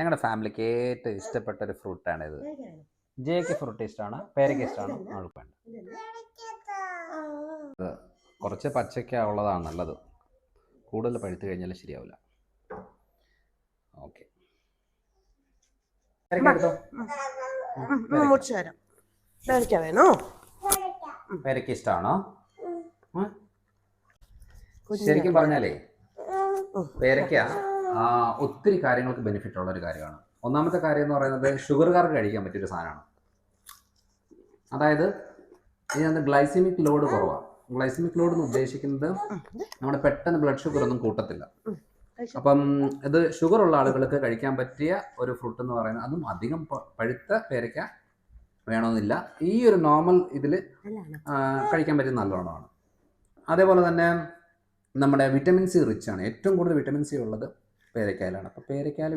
ഞങ്ങളുടെ ഫാമിലിക്ക് ഏറ്റവും ഇഷ്ടപ്പെട്ട ഒരു ഫ്രൂട്ടാണിത്. ഇത് ജെക്ക് ഫ്രൂട്ട് ഇഷ്ടമാണ് പേരയ്ക്ക് ഇഷ്ടമാണ് അവൾക്ക് വേണ്ട. കുറച്ച് പച്ചയ്ക്ക ഉള്ളതാണ് നല്ലത്. കൂടുതൽ പഴുത്തു കഴിഞ്ഞാൽ ശരിയാവില്ല ഓക്കെ. പേരയ്ക്ക വേണോ? പേരയ്ക്ക് ഇഷ്ടമാണോ? ശരിക്കും പറഞ്ഞാലേ പേരയ്ക്ക ഒത്തിരി കാര്യങ്ങൾക്ക് ബെനിഫിറ്റ് ഉള്ള ഒരു കാര്യമാണ്. ഒന്നാമത്തെ കാര്യം എന്ന് പറയുന്നത് ഷുഗറുകാർക്ക് കഴിക്കാൻ പറ്റിയ ഒരു സാധനമാണ്. അതായത് ഇതിനകത്ത് ഗ്ലൈസിമിക് ലോഡ് കുറവാണ് ഗ്ലൈസിമിക് ലോഡ് എന്ന് ഉദ്ദേശിക്കുന്നത് നമ്മുടെ പെട്ടെന്ന് ബ്ലഡ് ഷുഗർ ഒന്നും കൂട്ടത്തില്ല. അപ്പം ഇത് ഷുഗർ ഉള്ള ആളുകൾക്ക് കഴിക്കാൻ പറ്റിയ ഒരു ഫ്രൂട്ട് എന്ന് പറയുന്നത് അതും അധികം പഴുത്ത പേരയ്ക്ക വേണമെന്നില്ല. ഈ ഒരു നോർമൽ ഇതിൽ കഴിക്കാൻ പറ്റിയ നല്ലോണമാണ്. അതേപോലെ തന്നെ നമ്മുടെ വിറ്റമിൻ സി റിച്ച് ആണ്. ഏറ്റവും കൂടുതൽ വിറ്റമിൻ സി ഉള്ളത് പേരയ്ക്കായിലാണ് അപ്പോൾ പേരയ്ക്കായിൽ